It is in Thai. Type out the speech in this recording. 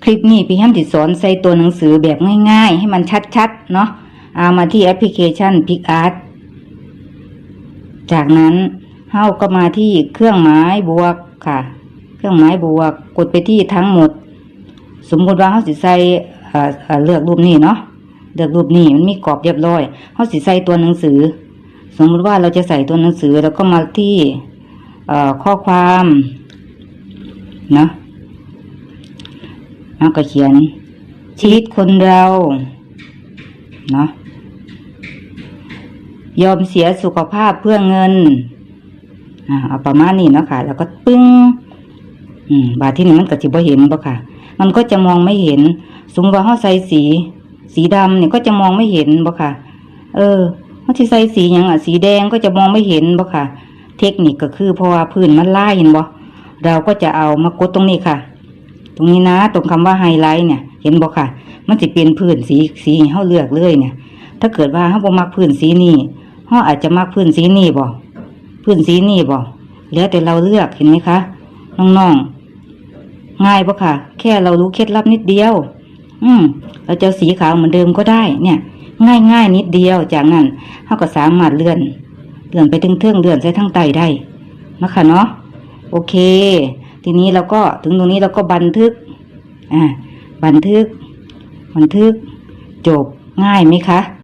คลิปนี้พี่แฮมติสอนใส่ตัวหนังสือแบบง่าย ๆ ให้มันชัดๆ เนาะเอามาที่แอปพลิเคชัน PicArt จากนั้นเฮาก็มาที่เครื่องหมายบวกค่ะ เครื่องหมายบวกกดไปที่ทั้งหมด สมมุติว่าเฮาสิใส่เอ่อเลือกรูปนี้เนาะเลือกรูปนี้มันมีกรอบเรียบร้อยเฮาสิใส่ตัวหนังสือ สมมุติว่าเราจะใส่ตัวหนังสือแล้วก็มาที่ข้อความเนาะ แล้วก็เขียน ชีวิตคนเราเนาะยอมเสียสุขภาพเพื่อเงินเอาประมาณนี้เนาะค่ะ แล้วก็ปึ้งบาทที่นี่มันก็จะบ่เห็นบ่ค่ะ มันก็จะมองไม่เห็น สมมติว่าเขาใส่สี สีดำเนี่ยก็จะมองไม่เห็นบ่ค่ะ เออเขาที่ใส่สีหยังอะ สีแดงก็จะมองไม่เห็นบ่ค่ะ เทคนิคก็คือเพราะว่าพื้นมันล่ายเห็นบ่เราก็จะเอามากดตรงนี้ค่ะ ตรงนี้นะ ตรงคำว่าไฮไลท์เนี่ย เห็นบ่ค่ะ มันจะเป็นพื้นสีสีให้าเลือกเลยเนี่ย ถ้าเกิดว่าเฮาบ่มักพื้นสีนี้เฮาอาจจะมักพื้นสีนี้บ่พื้นสีนี้บ่แล้วแต่เราเลือกเห็นไหมคะน้องๆง่ายบ่ค่ะ แค่เรารู้เคล็ดลับนิดเดียว อืมเราจะสีขาวเหมือนเดิมก็ได้ เนี่ย ง่ายง่ายนิดเดียวจากนั้นเฮาก็สามารถเลื่อน เลื่อนไปถึงเทิงเลื่อนใส่ทั้งไตได้นะคะเนาะโอเค ทีนี้เราก็ถึงตรงนี้เราก็บันทึก อ่า บันทึก บันทึก จบง่ายไหมคะ